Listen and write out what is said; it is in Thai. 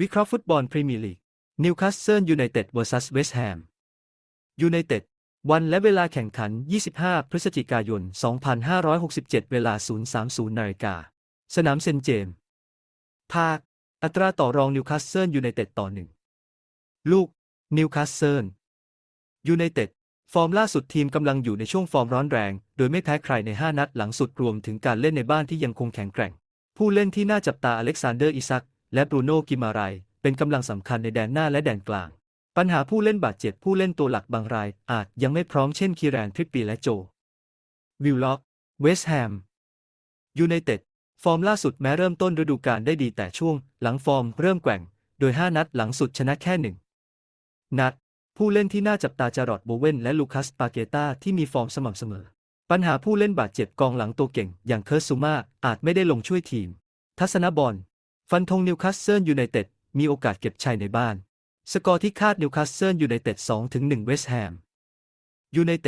วิเคราะห์ฟุตบอลพรีเมียร์ลีกนิวคาสเซิลยูไนเต็ด vs เวสต์แฮมยูไนเต็ดวันและเวลาแข่งขัน 25 พฤศจิกายน 2567 เวลา 030นาฬิกา สนามเซนเจม ภาค อัตราต่อรองนิวคาสเซิลยูไนเต็ดต่อหนึ่ง ลูก นิวคาสเซิลยูไนเต็ด ฟอร์มล่าสุดทีมกำลังอยู่ในช่วงฟอร์มร้อนแรง โดยไม่แพ้ใครใน 5 นัดหลังสุดรวมถึงการเล่นในบ้านที่ยังคงแข็งแกร่ง ผู้เล่นที่น่าจับตาอเล็กซานเดอร์อิซัก และบรูโน่กิมารายเป็นกำลังสำคัญในแดนหน้าและแดนกลาง ปัญหาผู้เล่นบาดเจ็บผู้เล่นตัวหลักบางราย อาจยังไม่พร้อมเช่นคีแรนทริปปีและโจ วิลล็อก เวสต์แฮม ยูไนเต็ด ฟอร์มล่าสุดแม้เริ่มต้นฤดูกาลได้ดีแต่ช่วง หลังฟอร์มเริ่มแกว่ง โดย 5 นัดหลังสุดชนะแค่หนึ่งนัด ผู้เล่นที่น่าจับตาจารอดโบเวนและลูคัสปาเกตาที่มีฟอร์มสม่ำเสมอ ปัญหาผู้เล่นบาดเจ็บกองหลังตัวเก่ง อย่างเคิร์สซูมาอาจไม่ได้ลงช่วยทีม ทัศนบอล ฟันธงนิวคาสเซิลยูไนเต็ดมีโอกาสเก็บชัยในบ้าน สกอร์ที่คาดนิวคาสเซิลยูไนเต็ด2-1เวสต์แฮมยูไนเต็ด